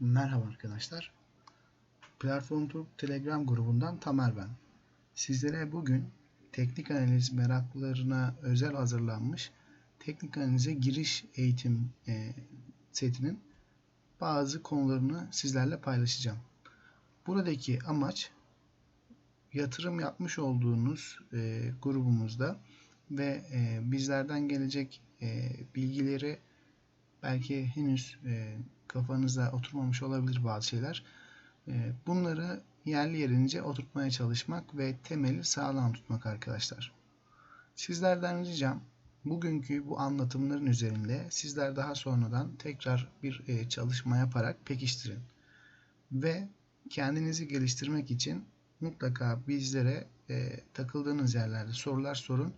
Merhaba arkadaşlar. Platform Türk Telegram grubundan Tamer ben. Sizlere bugün teknik analiz meraklılarına özel hazırlanmış teknik analize giriş eğitim e, setinin bazı konularını sizlerle paylaşacağım. Buradaki amaç yatırım yapmış olduğunuz e, grubumuzda ve e, bizlerden gelecek e, bilgileri belki henüz e, kafanızda oturmamış olabilir bazı şeyler. E, bunları yerli yerince oturtmaya çalışmak ve temeli sağlam tutmak arkadaşlar. Sizlerden ricam bugünkü bu anlatımların üzerinde sizler daha sonradan tekrar bir e, çalışma yaparak pekiştirin. Ve kendinizi geliştirmek için mutlaka bizlere e, takıldığınız yerlerde sorular sorun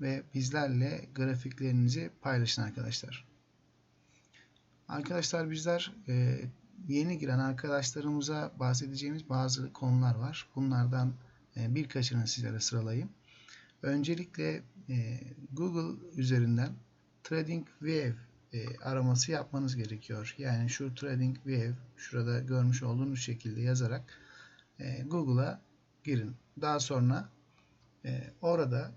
ve bizlerle grafiklerinizi paylaşın arkadaşlar. Arkadaşlar bizler e, yeni giren arkadaşlarımıza bahsedeceğimiz bazı konular var. Bunlardan e, birkaçını sizlere sıralayayım. Öncelikle e, Google üzerinden TradingView e, araması yapmanız gerekiyor. Yani şu TradingView şurada görmüş olduğunuz şekilde yazarak e, Google'a girin. Daha sonra e, orada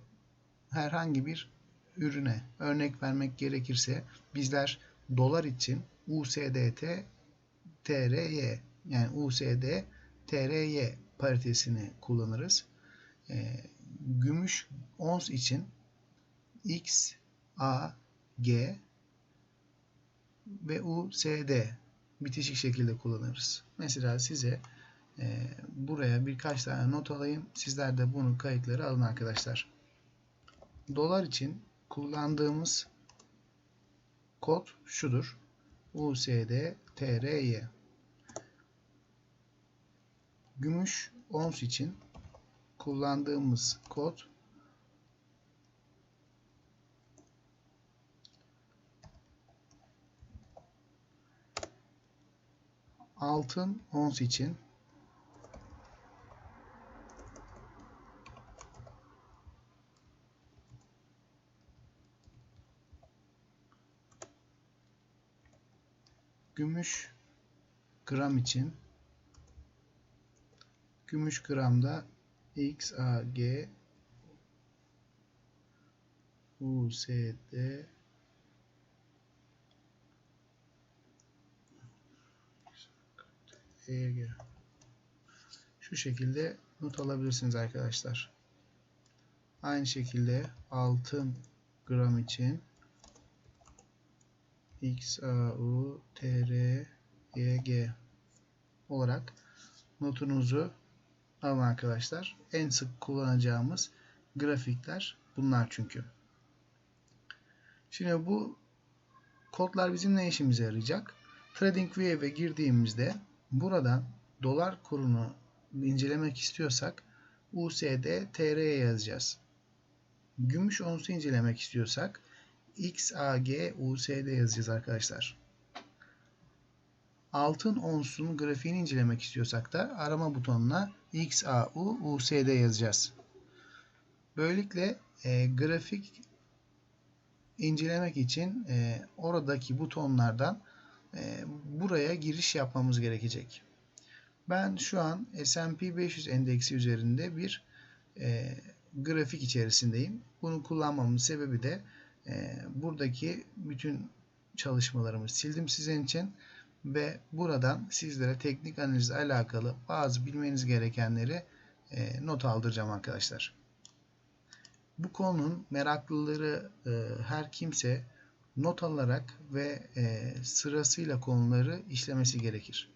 herhangi bir ürüne örnek vermek gerekirse bizler dolar için USDT TRY yani USD TRY paritesini kullanırız. E, gümüş ons için X A G ve USD bitişik şekilde kullanırız. Mesela size e, buraya birkaç tane not alayım. Sizler de bunu kayıtları alın arkadaşlar. Dolar için kullandığımız kod şudur. USD TRY Gümüş ons için kullandığımız kod altın ons için Gümüş gram için. Gümüş gramda XAG USD EG şu şekilde not alabilirsiniz arkadaşlar. Aynı şekilde altın gram için X A U T R Y G olarak notunuzu alın arkadaşlar. En sık kullanacağımız grafikler bunlar çünkü. Şimdi bu kodlar bizim ne işimize yarayacak? TradingView'e girdiğimizde buradan dolar kurunu incelemek istiyorsak USD TR'ye yazacağız. Gümüş onsu incelemek istiyorsak XAG USD yazacağız arkadaşlar. Altın onsun grafiğini incelemek istiyorsak da arama butonuna XAU USD yazacağız. Böylelikle e, grafik incelemek için e, oradaki butonlardan e, buraya giriş yapmamız gerekecek. Ben şu an S&P 500 endeksi üzerinde bir e, grafik içerisindeyim. Bunu kullanmamın sebebi de e, buradaki bütün çalışmalarımı sildim sizin için ve buradan sizlere teknik analizle alakalı bazı bilmeniz gerekenleri e, not aldıracağım arkadaşlar. Bu konunun meraklıları e, her kimse not alarak ve e, sırasıyla konuları işlemesi gerekir.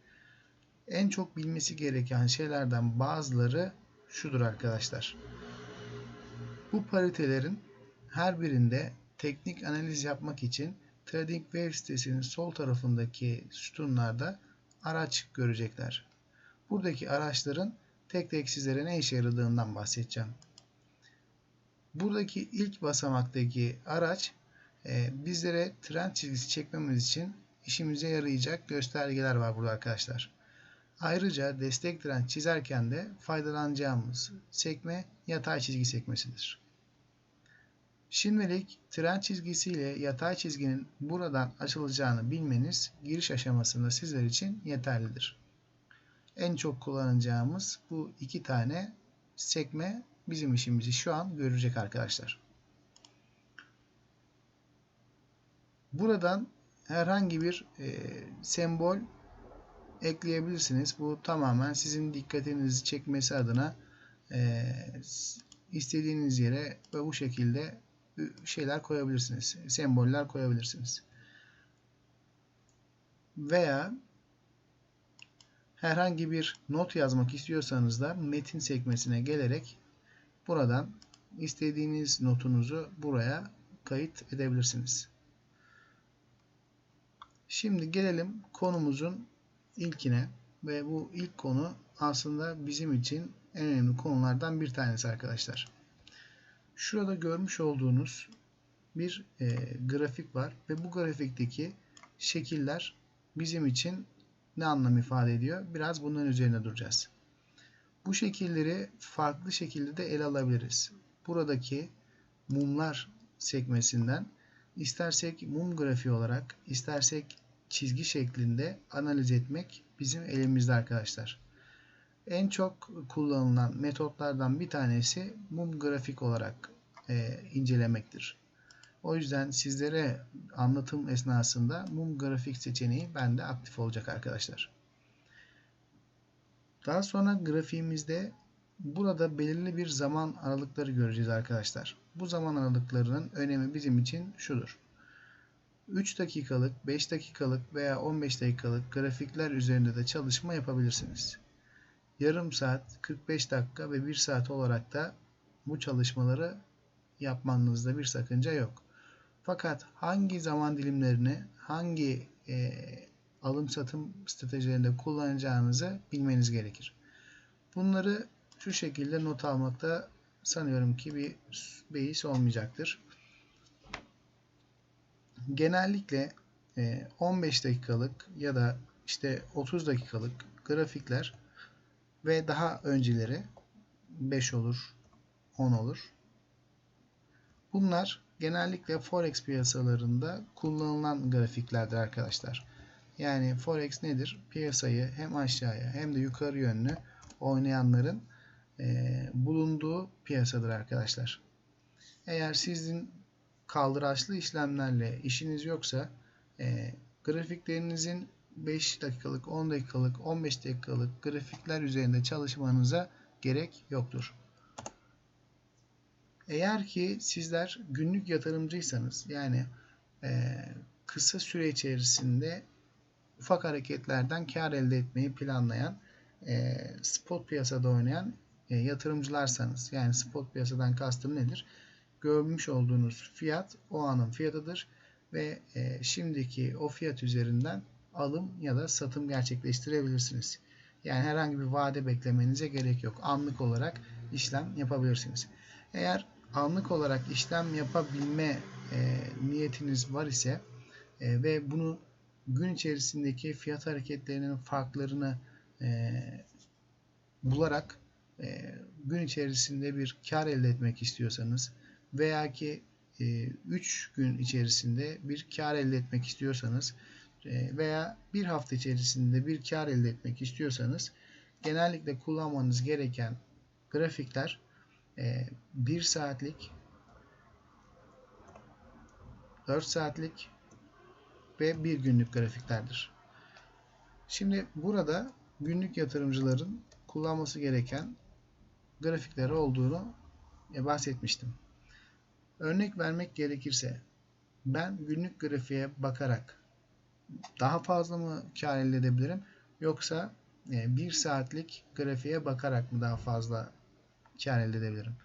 En çok bilmesi gereken şeylerden bazıları şudur arkadaşlar. Bu paritelerin her birinde teknik analiz yapmak için TradingView sitesinin sol tarafındaki sütunlarda araç görecekler. Buradaki araçların tek tek sizlere ne işe yaradığından bahsedeceğim. Buradaki ilk basamaktaki araç e, bizlere trend çizgisi çekmemiz için işimize yarayacak göstergeler var burada arkadaşlar. Ayrıca destek trend çizerken de faydalanacağımız sekme yatay çizgi sekmesidir. Şimdilik trend çizgisi ile yatay çizginin buradan açılacağını bilmeniz giriş aşamasında sizler için yeterlidir. En çok kullanacağımız bu iki tane sekme bizim işimizi şu an görecek arkadaşlar. Buradan herhangi bir e, sembol ekleyebilirsiniz. Bu tamamen sizin dikkatinizi çekmesi adına e, istediğiniz yere ve bu şekilde şeyler koyabilirsiniz. Semboller koyabilirsiniz. Veya herhangi bir not yazmak istiyorsanız da metin sekmesine gelerek buradan istediğiniz notunuzu buraya kayıt edebilirsiniz. Şimdi gelelim konumuzun ilkine ve bu ilk konu aslında bizim için en önemli konulardan bir tanesi arkadaşlar. Şurada görmüş olduğunuz bir e, grafik var ve bu grafikteki şekiller bizim için ne anlam ifade ediyor? Biraz bunların üzerine duracağız. Bu şekilleri farklı şekilde de ele alabiliriz. Buradaki mumlar sekmesinden istersek mum grafiği olarak, istersek çizgi şeklinde analiz etmek bizim elimizde arkadaşlar. En çok kullanılan metotlardan bir tanesi mum grafik olarak e, incelemektir. O yüzden sizlere anlatım esnasında mum grafik seçeneği bende aktif olacak arkadaşlar. Daha sonra grafiğimizde burada belirli bir zaman aralıkları göreceğiz arkadaşlar. Bu zaman aralıklarının önemi bizim için şudur. 3 dakikalık, 5 dakikalık veya 15 dakikalık grafikler üzerinde de çalışma yapabilirsiniz. Yarım saat, 45 dakika ve 1 saat olarak da bu çalışmaları yapmanızda bir sakınca yok. Fakat hangi zaman dilimlerini, hangi e, alım satım stratejilerinde kullanacağınızı bilmeniz gerekir. Bunları şu şekilde not almakta sanıyorum ki bir beis olmayacaktır. Genellikle 15 e, dakikalık ya da işte 30 dakikalık grafikler ve daha önceleri 5 olur, 10 olur. Bunlar genellikle forex piyasalarında kullanılan grafiklerdir arkadaşlar. Yani forex nedir? Piyasayı hem aşağıya hem de yukarı yönlü oynayanların e, bulunduğu piyasadır arkadaşlar. Eğer sizin kaldıraçlı işlemlerle işiniz yoksa e, grafiklerinizin 5 dakikalık, 10 dakikalık, 15 dakikalık grafikler üzerinde çalışmanıza gerek yoktur. Eğer ki sizler günlük yatırımcıysanız yani e, kısa süre içerisinde ufak hareketlerden kar elde etmeyi planlayan e, spot piyasada oynayan e, yatırımcılarsanız yani spot piyasadan kastım nedir? Görmüş olduğunuz fiyat o anın fiyatıdır ve e, şimdiki o fiyat üzerinden alım ya da satım gerçekleştirebilirsiniz. Yani herhangi bir vade beklemenize gerek yok. Anlık olarak işlem yapabilirsiniz. Eğer anlık olarak işlem yapabilme e, niyetiniz var ise e, ve bunu gün içerisindeki fiyat hareketlerinin farklarını e, bularak e, gün içerisinde bir kar elde etmek istiyorsanız veya ki 3 e, gün içerisinde bir kar elde etmek istiyorsanız veya bir hafta içerisinde bir kar elde etmek istiyorsanız genellikle kullanmanız gereken grafikler 1 saatlik 4 saatlik ve 1 günlük grafiklerdir. Şimdi burada günlük yatırımcıların kullanması gereken grafikleri olduğunu e, bahsetmiştim. Örnek vermek gerekirse ben günlük grafiğe bakarak daha fazla mı kar elde edebilirim yoksa e, bir saatlik grafiğe bakarak mı daha fazla kar elde edebilirim?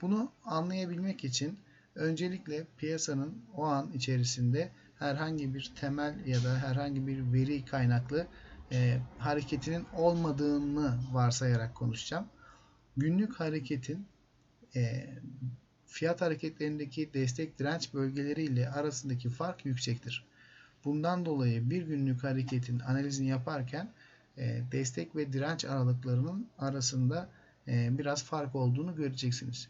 Bunu anlayabilmek için öncelikle piyasanın o an içerisinde herhangi bir temel ya da herhangi bir veri kaynaklı e, hareketinin olmadığını varsayarak konuşacağım. Günlük hareketin e, fiyat hareketlerindeki destek direnç bölgeleri ile arasındaki fark yüksektir. Bundan dolayı bir günlük hareketin analizini yaparken e, destek ve direnç aralıklarının arasında e, biraz fark olduğunu göreceksiniz.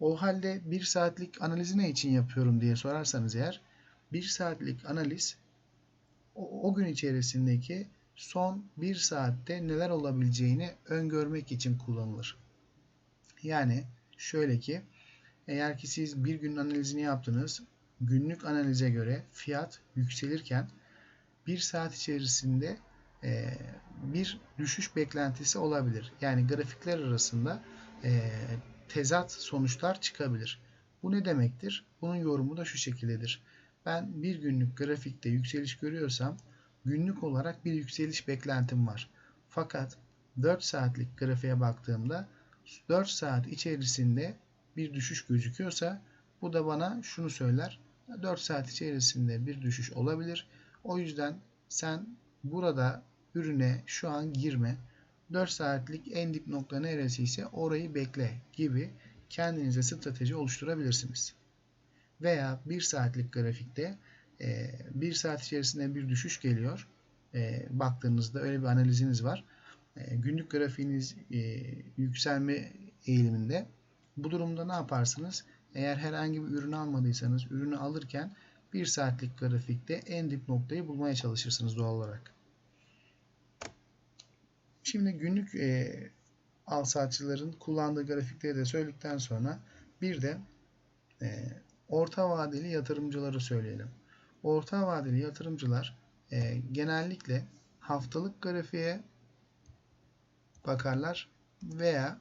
O halde 1 saatlik analizi ne için yapıyorum diye sorarsanız eğer 1 saatlik analiz o, o gün içerisindeki son 1 saatte neler olabileceğini öngörmek için kullanılır. Yani şöyle ki eğer ki siz bir günün analizini yaptınız, günlük analize göre fiyat yükselirken bir saat içerisinde e, bir düşüş beklentisi olabilir. Yani grafikler arasında e, tezat sonuçlar çıkabilir. Bu ne demektir? Bunun yorumu da şu şekildedir. Ben bir günlük grafikte yükseliş görüyorsam günlük olarak bir yükseliş beklentim var. Fakat 4 saatlik grafiğe baktığımda 4 saat içerisinde bir düşüş gözüküyorsa bu da bana şunu söyler. 4 saat içerisinde bir düşüş olabilir. O yüzden sen burada ürüne şu an girme. 4 saatlik en dip nokta neresi ise orayı bekle gibi kendinize strateji oluşturabilirsiniz. Veya 1 saatlik grafikte 1 e, saat içerisinde bir düşüş geliyor. E, baktığınızda öyle bir analiziniz var. E, günlük grafiğiniz yükselme eğiliminde. Bu durumda ne yaparsınız? Eğer herhangi bir ürün almadıysanız ürünü alırken 1 saatlik grafikte en dip noktayı bulmaya çalışırsınız doğal olarak. Şimdi günlük e, al saatçıların kullandığı grafikleri de söyledikten sonra bir de e, orta vadeli yatırımcıları söyleyelim. Orta vadeli yatırımcılar e, genellikle haftalık grafiğe bakarlar veya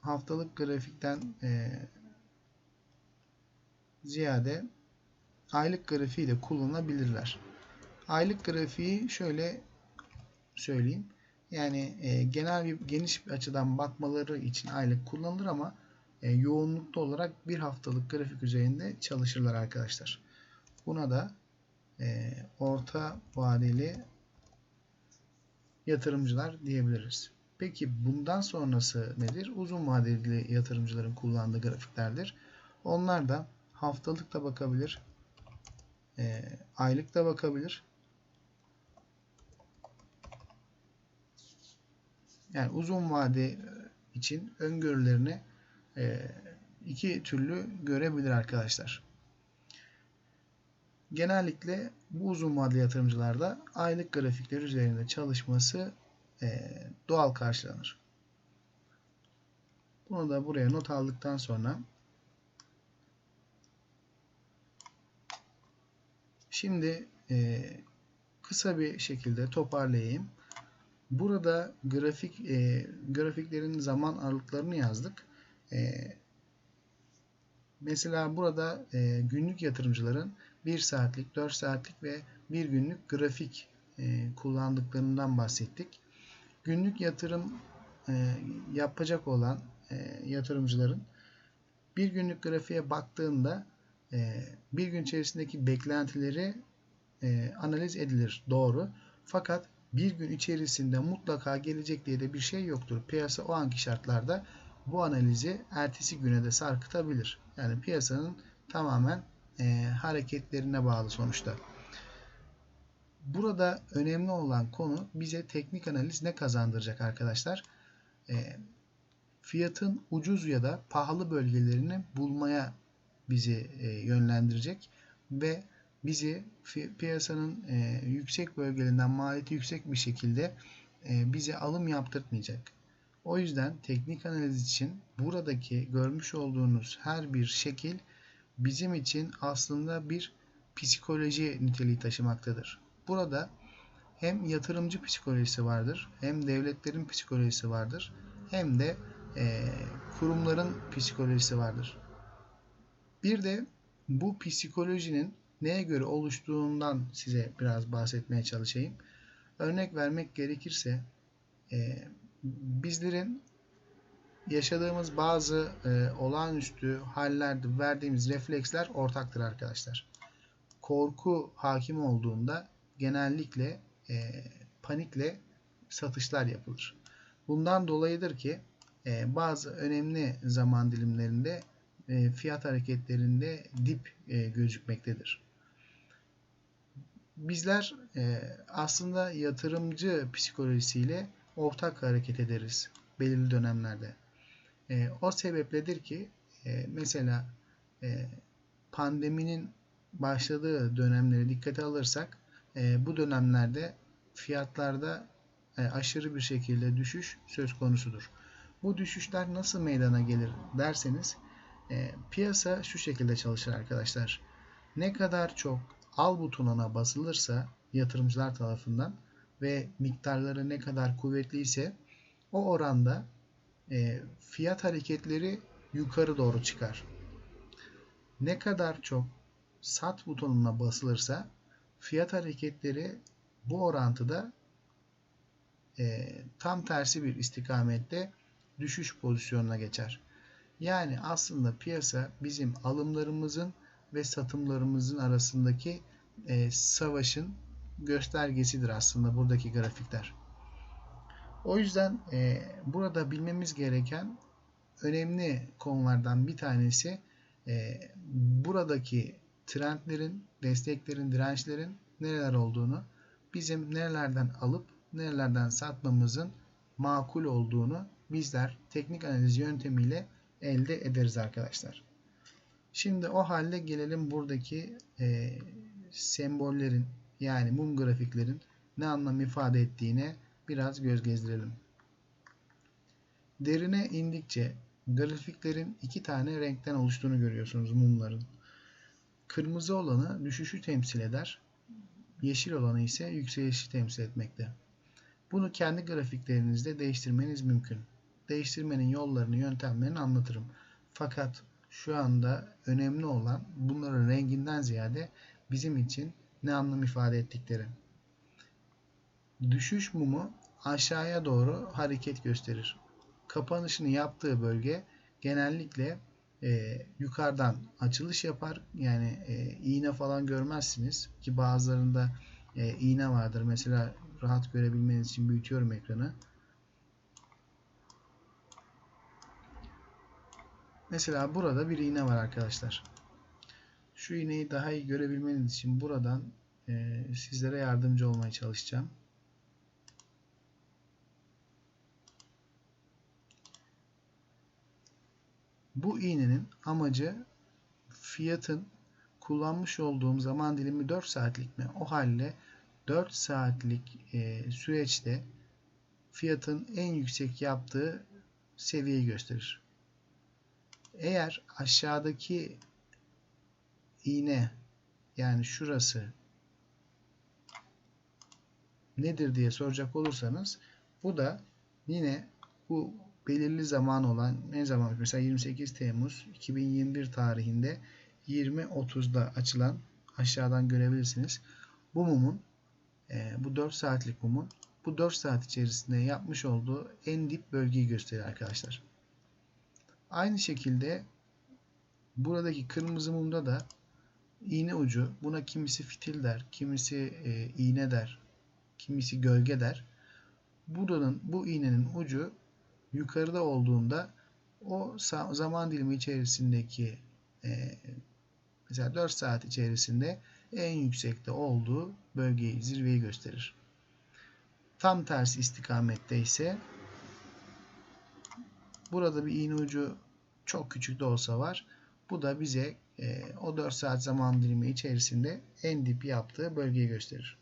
haftalık grafikten e, ziyade aylık grafiği de kullanabilirler. Aylık grafiği şöyle söyleyeyim. Yani e, genel bir geniş bir açıdan bakmaları için aylık kullanılır ama e, yoğunlukta olarak bir haftalık grafik üzerinde çalışırlar arkadaşlar. Buna da e, orta vadeli yatırımcılar diyebiliriz. Peki bundan sonrası nedir? Uzun vadeli yatırımcıların kullandığı grafiklerdir. Onlar da haftalık da bakabilir, e, aylık da bakabilir. Yani uzun vade için öngörülerini e, iki türlü görebilir arkadaşlar. Genellikle bu uzun vadeli yatırımcılarda aylık grafikler üzerinde çalışması e, doğal karşılanır. Bunu da buraya not aldıktan sonra şimdi e, kısa bir şekilde toparlayayım. Burada grafik e, grafiklerin zaman aralıklarını yazdık. E, mesela burada e, günlük yatırımcıların 1 saatlik, 4 saatlik ve 1 günlük grafik e, kullandıklarından bahsettik. Günlük yatırım e, yapacak olan e, yatırımcıların bir günlük grafiğe baktığında bir gün içerisindeki beklentileri e, analiz edilir. Doğru. Fakat bir gün içerisinde mutlaka gelecek diye de bir şey yoktur. Piyasa o anki şartlarda bu analizi ertesi güne de sarkıtabilir. Yani piyasanın tamamen e, hareketlerine bağlı sonuçta. Burada önemli olan konu bize teknik analiz ne kazandıracak arkadaşlar? E, fiyatın ucuz ya da pahalı bölgelerini bulmaya bizi e, yönlendirecek ve bizi piyasanın e, yüksek bölgelerinden maliyeti yüksek bir şekilde e, bize alım yaptırtmayacak. O yüzden teknik analiz için buradaki görmüş olduğunuz her bir şekil bizim için aslında bir psikoloji niteliği taşımaktadır. Burada hem yatırımcı psikolojisi vardır, hem devletlerin psikolojisi vardır, hem de e, kurumların psikolojisi vardır. Bir de bu psikolojinin neye göre oluştuğundan size biraz bahsetmeye çalışayım. Örnek vermek gerekirse e, bizlerin yaşadığımız bazı e, olağanüstü hallerde verdiğimiz refleksler ortaktır arkadaşlar. Korku hakim olduğunda genellikle e, panikle satışlar yapılır. Bundan dolayıdır ki bazı önemli zaman dilimlerinde e, fiyat hareketlerinde dip e, gözükmektedir bizler e, aslında yatırımcı psikolojisiyle ortak hareket ederiz belirli dönemlerde. O sebepledir ki mesela pandeminin başladığı dönemleri dikkate alırsak bu dönemlerde fiyatlarda aşırı bir şekilde düşüş söz konusudur. Bu düşüşler nasıl meydana gelir derseniz e, piyasa şu şekilde çalışır arkadaşlar. Ne kadar çok al butonuna basılırsa yatırımcılar tarafından ve miktarları ne kadar kuvvetliyse o oranda e, fiyat hareketleri yukarı doğru çıkar. Ne kadar çok sat butonuna basılırsa fiyat hareketleri bu orantıda e, tam tersi bir istikamette düşüş pozisyonuna geçer. Yani aslında piyasa bizim alımlarımızın ve satımlarımızın arasındaki e, savaşın göstergesidir aslında buradaki grafikler. O yüzden e, burada bilmemiz gereken önemli konulardan bir tanesi e, buradaki trendlerin, desteklerin, dirençlerin nereler olduğunu, bizim nerelerden alıp nerelerden satmamızın makul olduğunu bizler teknik analiz yöntemiyle elde ederiz arkadaşlar. Şimdi o halde gelelim buradaki e, sembollerin yani mum grafiklerin ne anlam ifade ettiğine biraz göz gezdirelim. Derine indikçe grafiklerin iki tane renkten oluştuğunu görüyorsunuz mumların. Kırmızı olanı düşüşü temsil eder. Yeşil olanı ise yükselişi temsil etmekte. Bunu kendi grafiklerinizde değiştirmeniz mümkün. Değiştirmenin yollarını, yöntemlerini anlatırım. Fakat şu anda önemli olan bunların renginden ziyade bizim için ne anlam ifade ettikleri. Düşüş mumu aşağıya doğru hareket gösterir. Kapanışını yaptığı bölge genellikle e, yukarıdan açılış yapar. Yani e, iğne falan görmezsiniz ki bazılarında e, iğne vardır. Mesela rahat görebilmeniz için büyütüyorum ekranı. Mesela burada bir iğne var arkadaşlar. Şu iğneyi daha iyi görebilmeniz için buradan e, sizlere yardımcı olmaya çalışacağım. Bu iğnenin amacı fiyatın kullanmış olduğum zaman dilimi 4 saatlik mi? O halde 4 saatlik e, süreçte fiyatın en yüksek yaptığı seviyeyi gösterir. Eğer aşağıdaki iğne yani şurası nedir diye soracak olursanız bu da yine bu belirli zaman olan ne zaman mesela 28 Temmuz 2021 tarihinde 20.30'da açılan aşağıdan görebilirsiniz. Bu mumun e, bu 4 saatlik mumun bu 4 saat içerisinde yapmış olduğu en dip bölgeyi gösterir arkadaşlar. Aynı şekilde buradaki kırmızı mumda da iğne ucu buna kimisi fitil der, kimisi e, iğne der, kimisi gölge der. Buranın bu iğnenin ucu yukarıda olduğunda o zaman dilimi içerisindeki e, mesela 4 saat içerisinde en yüksekte olduğu bölgeyi, zirveyi gösterir. Tam tersi istikamette ise burada bir iğne ucu çok küçük de olsa var. Bu da bize e, o 4 saat zaman dilimi içerisinde en dip yaptığı bölgeyi gösterir.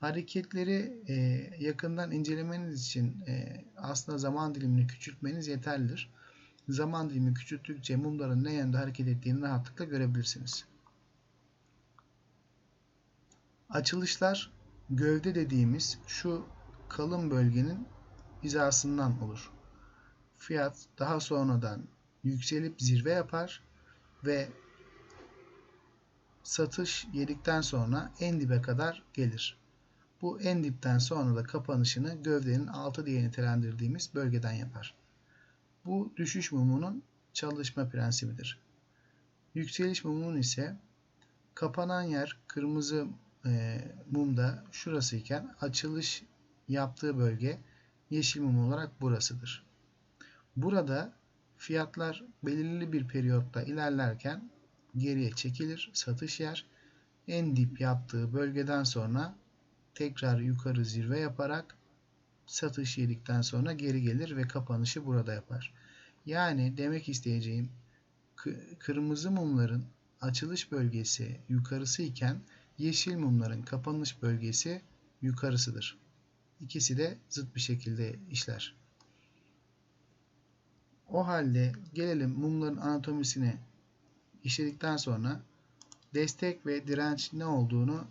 Hareketleri e, yakından incelemeniz için e, aslında zaman dilimini küçültmeniz yeterlidir. Zaman dilimi küçülttükçe mumların ne yönde hareket ettiğini rahatlıkla görebilirsiniz. Açılışlar gövde dediğimiz şu kalın bölgenin hizasından olur. Fiyat daha sonradan yükselip zirve yapar ve satış yedikten sonra en dibe kadar gelir. Bu en dipten sonra da kapanışını gövdenin altı diye nitelendirdiğimiz bölgeden yapar. Bu düşüş mumunun çalışma prensibidir. Yükseliş mumunun ise kapanan yer kırmızı e, mumda şurası iken açılış yaptığı bölge yeşil mum olarak burasıdır. Burada fiyatlar belirli bir periyotta ilerlerken geriye çekilir, satış yer. En dip yaptığı bölgeden sonra tekrar yukarı zirve yaparak satış yedikten sonra geri gelir ve kapanışı burada yapar. Yani demek isteyeceğim kı- kırmızı mumların açılış bölgesi yukarısı iken yeşil mumların kapanış bölgesi yukarısıdır. İkisi de zıt bir şekilde işler. O halde gelelim mumların anatomisine işledikten sonra destek ve direnç ne olduğunu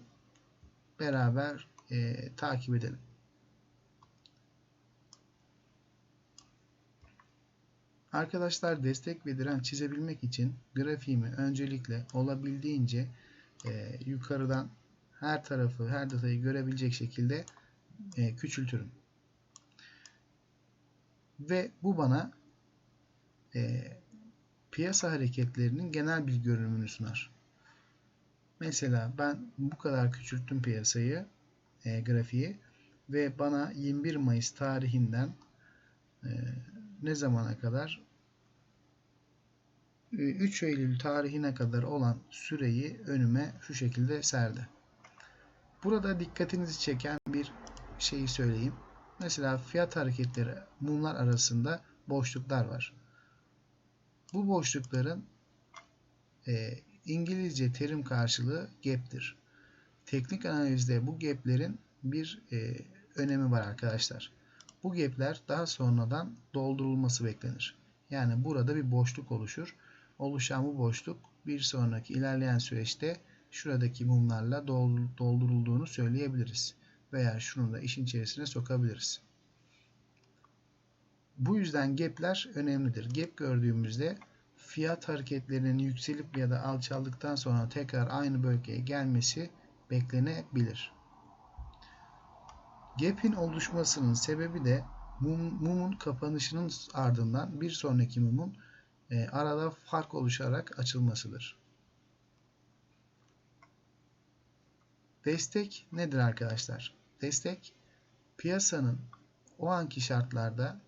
beraber e, takip edelim. Arkadaşlar destek ve direnç çizebilmek için grafiğimi öncelikle olabildiğince e, yukarıdan her tarafı, her detayı görebilecek şekilde e, küçültürüm. Ve bu bana e, piyasa hareketlerinin genel bir görünümünü sunar. Mesela ben bu kadar küçülttüm piyasayı, e, grafiği ve bana 21 Mayıs tarihinden e, ne zamana kadar 3 Eylül tarihine kadar olan süreyi önüme şu şekilde serdi. Burada dikkatinizi çeken bir şeyi söyleyeyim. Mesela fiyat hareketleri mumlar arasında boşluklar var. Bu boşlukların e, İngilizce terim karşılığı gap'tir. Teknik analizde bu gap'lerin bir e, önemi var arkadaşlar. Bu gap'ler daha sonradan doldurulması beklenir. Yani burada bir boşluk oluşur. Oluşan bu boşluk bir sonraki ilerleyen süreçte şuradaki mumlarla doldurulduğunu söyleyebiliriz. Veya şunu da işin içerisine sokabiliriz. Bu yüzden gap'ler önemlidir. Gap gördüğümüzde fiyat hareketlerinin yükselip ya da alçaldıktan sonra tekrar aynı bölgeye gelmesi beklenebilir. Gap'in oluşmasının sebebi de mum, mumun kapanışının ardından bir sonraki mumun e, arada fark oluşarak açılmasıdır. Destek nedir arkadaşlar? Destek piyasanın o anki şartlarda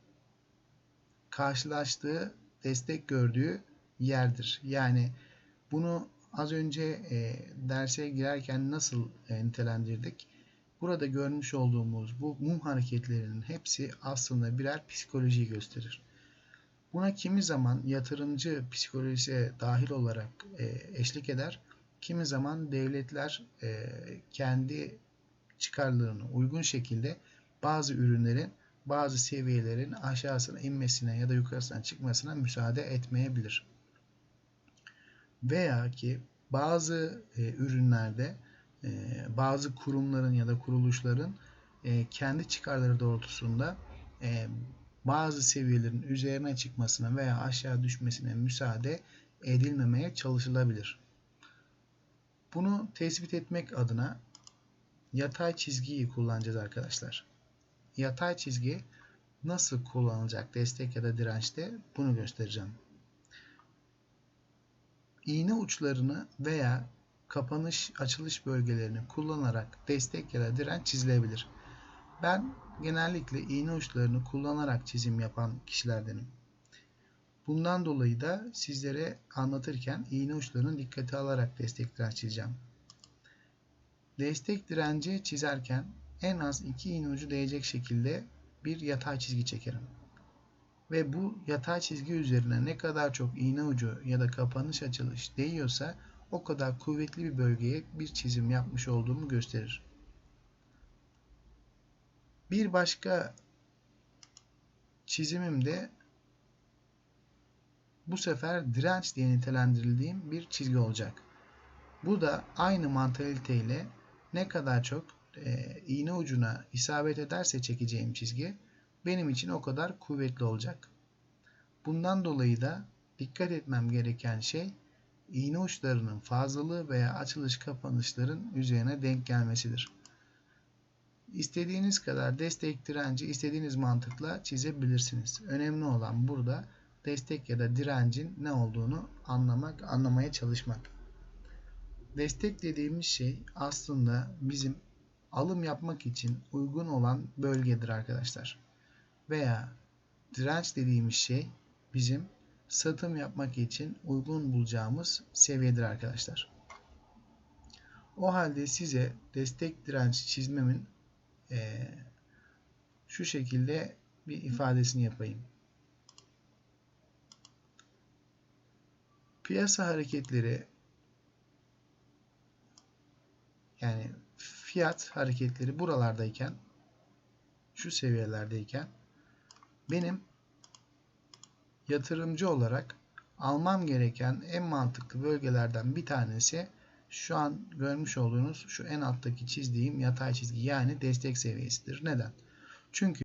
karşılaştığı destek gördüğü yerdir. Yani bunu az önce e, derse girerken nasıl e, nitelendirdik? Burada görmüş olduğumuz bu mum hareketlerinin hepsi aslında birer psikolojiyi gösterir. Buna kimi zaman yatırımcı psikolojisi dahil olarak e, eşlik eder. Kimi zaman devletler e, kendi çıkarlarına uygun şekilde bazı ürünlerin bazı seviyelerin aşağısına inmesine ya da yukarısına çıkmasına müsaade etmeyebilir. Veya ki bazı e, ürünlerde e, bazı kurumların ya da kuruluşların e, kendi çıkarları doğrultusunda e, bazı seviyelerin üzerine çıkmasına veya aşağı düşmesine müsaade edilmemeye çalışılabilir. Bunu tespit etmek adına yatay çizgiyi kullanacağız arkadaşlar. Yatay çizgi nasıl kullanılacak destek ya da dirençte bunu göstereceğim. İğne uçlarını veya kapanış açılış bölgelerini kullanarak destek ya da direnç çizilebilir. Ben genellikle iğne uçlarını kullanarak çizim yapan kişilerdenim. Bundan dolayı da sizlere anlatırken iğne uçlarını dikkate alarak destek direnç çizeceğim. Destek direnci çizerken en az iki iğne ucu değecek şekilde bir yatay çizgi çekerim. Ve bu yatay çizgi üzerine ne kadar çok iğne ucu ya da kapanış açılış değiyorsa o kadar kuvvetli bir bölgeye bir çizim yapmış olduğumu gösterir. Bir başka çizimimde bu sefer direnç diye nitelendirildiğim bir çizgi olacak. Bu da aynı mantaliteyle ne kadar çok e, iğne ucuna isabet ederse çekeceğim çizgi benim için o kadar kuvvetli olacak. Bundan dolayı da dikkat etmem gereken şey iğne uçlarının fazlalığı veya açılış kapanışların üzerine denk gelmesidir. İstediğiniz kadar destek direnci istediğiniz mantıkla çizebilirsiniz. Önemli olan burada destek ya da direncin ne olduğunu anlamak, anlamaya çalışmak. Destek dediğimiz şey aslında bizim alım yapmak için uygun olan bölgedir arkadaşlar. Veya direnç dediğimiz şey bizim satım yapmak için uygun bulacağımız seviyedir arkadaşlar. O halde size destek direnç çizmemin e, şu şekilde bir ifadesini yapayım. Piyasa hareketleri yani fiyat hareketleri buralardayken şu seviyelerdeyken benim yatırımcı olarak almam gereken en mantıklı bölgelerden bir tanesi şu an görmüş olduğunuz şu en alttaki çizdiğim yatay çizgi yani destek seviyesidir. Neden? Çünkü